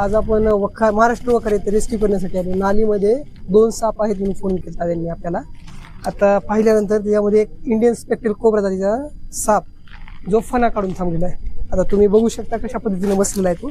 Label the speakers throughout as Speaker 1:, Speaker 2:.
Speaker 1: आज आपण वखा महाराष्ट्र वखार येथे रेस्क्यू करण्यासाठी आलो. नालीमध्ये दोन साप आहेत म्हणून फोन केला त्यांनी आपल्याला. आता पाहिल्यानंतर त्याच्यामध्ये एक इंडियन स्पेक्टेल कोबरा जातीचा साप जो फणा काढून थांबलेला आहे. आता तुम्ही बघू शकता कशा पद्धतीने बसलेला आहे तो.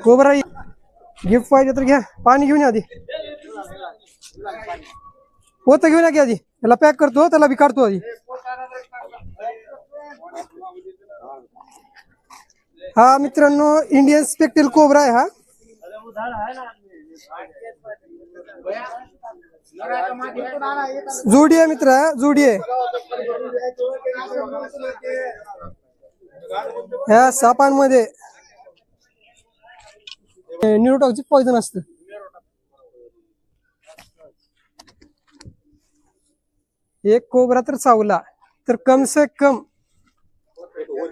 Speaker 1: कोबरा गिफ्ट पाहिजे तर घ्या आधी पोतं घेऊन या की आधी पॅक करतो त्याला बी काढतो आधी हा, मित्रांनो इंडियन स्पेक्टेल कोबरा आहे हा। जोडी मित्र जोडी आहे ह्या सापांमध्ये न्यूरोटॉक्सिक पॉइझन असतं. एक कोबरा तर चावला तर कम से कम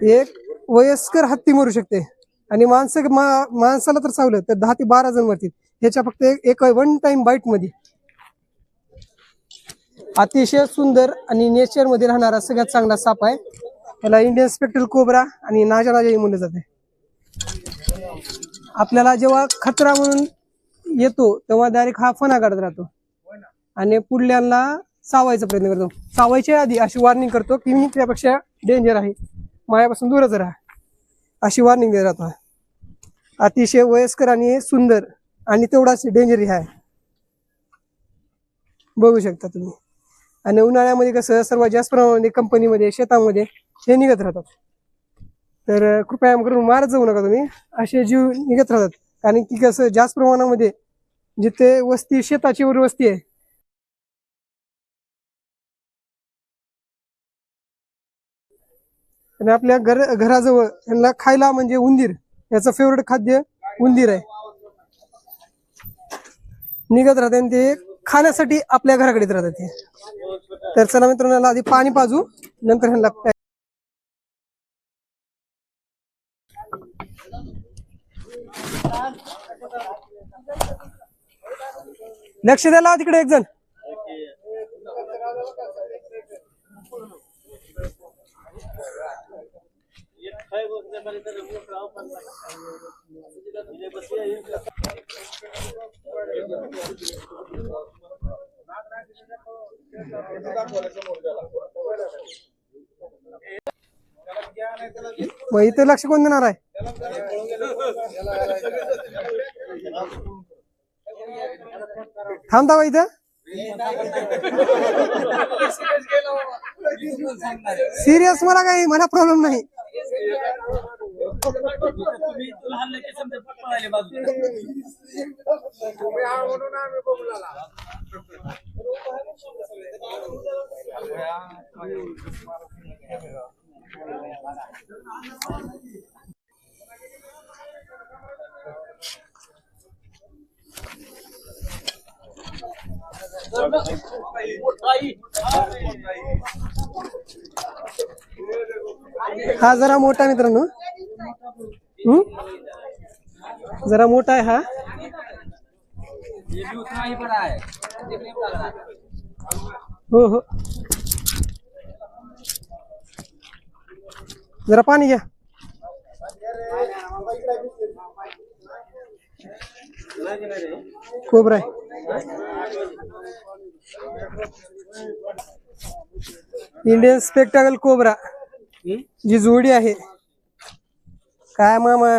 Speaker 1: एक वयस्कर हत्ती मरू शकते. आणि माणसं मा- माणसाला तर चावलं तर दहा ते बारा जण मरतील. ह्याच्या फक्त एक- एक वन टाइम बाईटमध्ये. अतिशय सुंदर आणि नेचरमध्ये राहणारा सगळ्यात चांगला साप आहे. याला इंडियन स्पेक्टल कोबरा आणि नाजा नाजाही म्हणलं जाते. आपल्याला जेव्हा खतरा म्हणून येतो तेव्हा डायरेक्ट हा फणा काढत राहतो. आणि पुढल्याला चावायचा प्रयत्न करतो. चावायच्या आधी अशी वॉर्निंग करतो की मी त्यापेक्षा डेंजर आहे. मायापासून दूरच राहा. अशी वॉर्निंग देत राहतो. अतिशय वयस्कर आणि सुंदर आणि तेवढाच डेंजर आहे. बघू शकता तुम्ही. आणि उन्हाळ्यामध्ये कसं सर्वात जास्त प्रमाणामध्ये कंपनीमध्ये शेतामध्ये हे निघत राहतात. तर कृपया करून मारत जाऊ नका तुम्ही. असे जीव निघत राहतात. कारण की कसं जास्त प्रमाणामध्ये जिथे वस्ती शेताची वर वस्ती आहे आणि आपल्या घर घराजवळ यांना खायला म्हणजे उंदीर याचं फेवरेट खाद्य उंदीर आहे. निघत राहते आणि ते खाण्यासाठी आपल्या घराकडे राहतात ते तर चला मित्रांनो आधी पाणी पाजू नंतर ह्यांना pack लक्ष द्यायला तिकडे एक जण मग इथे लक्ष कोण देणार आहे? थांबता का इथं? सिरियस मला काही मला प्रॉब्लेम नाही. हा, जरा मोठा आहे मित्रांनो हम्म? जरा मोठा आहे हा
Speaker 2: ये भी उतना ही बड़ा है है
Speaker 1: हो हो जरा पाणी घ्या. कोबरा आहे. इंडियन स्पेक्टाकल कोबरा जी जोडी आहे. काय मामा?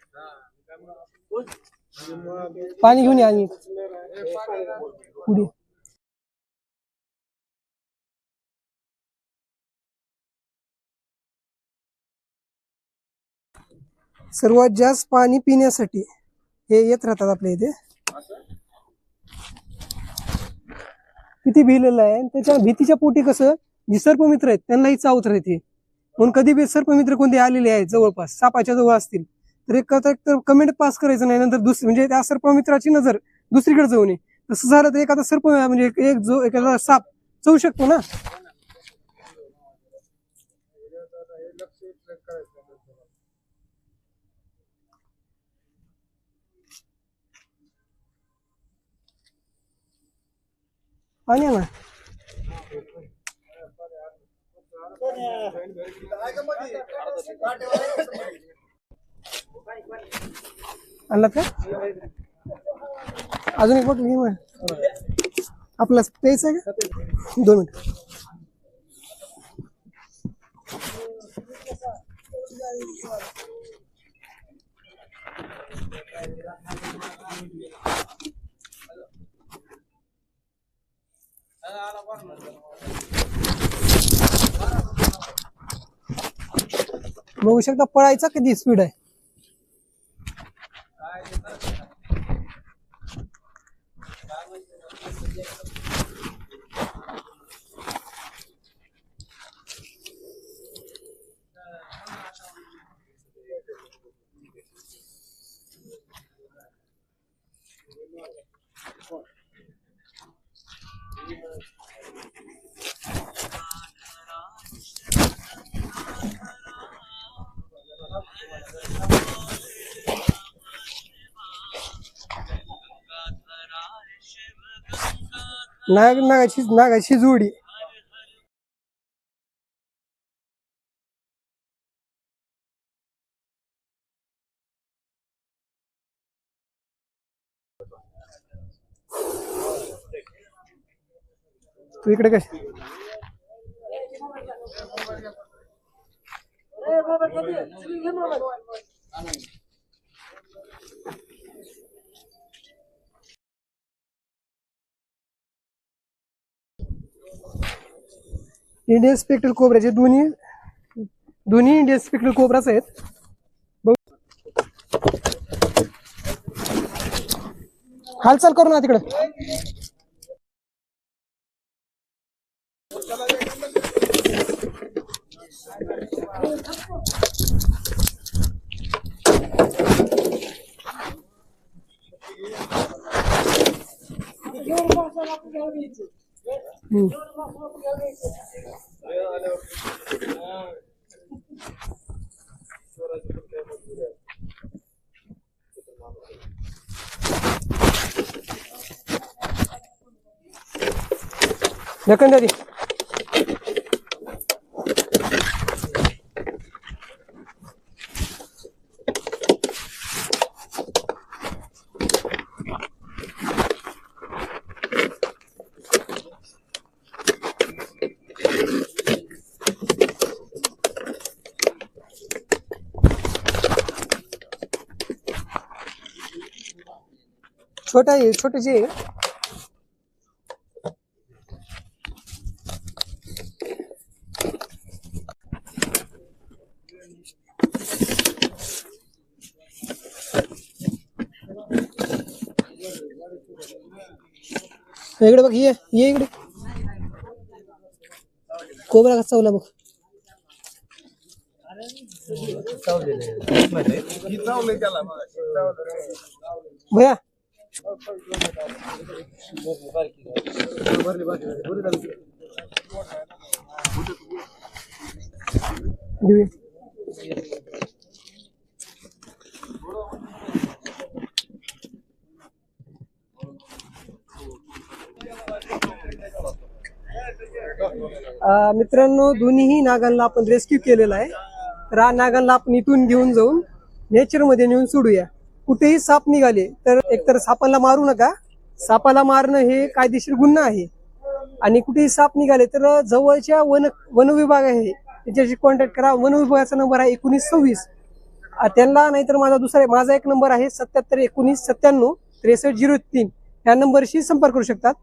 Speaker 1: पाणी घेऊन या आणि पुढे. सर्वात जास्त पाणी पिण्यासाठी हे येत राहतात आपल्या इथे. किती भिलेलं आहे आणि त्याच्या भीतीच्या पोटी कसं? जे सर्पमित्र आहेत त्यांनाही चावत राहते. म्हणून कधी बी सर्पमित्र कोणते आलेले आहेत जवळपास सापाच्या जवळ असतील तर एक तर कमेंट पास करायचं नाही नंतर दुसरी म्हणजे त्या सर्पमित्राची नजर दुसरीकडे जाऊ नये. तसं झालं तर एखादा सर्प म्हणजे एक- जो एखादा साप जाऊ शकतो ना? पाणी ना? आणलात का? अजून एक बॉटल घे आपला प्यायचं आहे का? दोन मिनिट. बघू शकता पळायचा किती स्पीड आहे. नाग नागाची नागाची जोडी. तू इकडे काय इंडियन स्पेक्टल कोबराचे दोन्ही दोन्ही इंडियन स्पेक्टल कोबराच आहेत. हालचाल करू ना तिकडे. Jangan tadi. छोटा आहे छोटे जे आहे इकडे बघ ये ये इकडे. कोबरा कसा चावला बघ. भया. अं, मित्रांनो दोन्हीही नागांना आपण रेस्क्यू केलेला आहे. रा नागांना आपण इथून घेऊन जाऊन नेचरमध्ये नेऊन सोडूया. कुठेही साप निघाले तर एकतर सापाला मारू नका. सापाला मारणं हे कायदेशीर गुन्हा आहे. आणि कुठेही साप निघाले तर जवळच्या वन वन विभाग आहे. त्याच्याशी कॉन्टॅक्ट करा. वन विभागाचा नंबर आहे एकोणीस सव्वीस. त्यांना नाहीतर माझा दुसरा माझा एक नंबर आहे सत्याहत्तर एकोणीस सत्त्याण्णव त्रेसष्ट झिरो तीन. या नंबरशी संपर्क करू शकतात.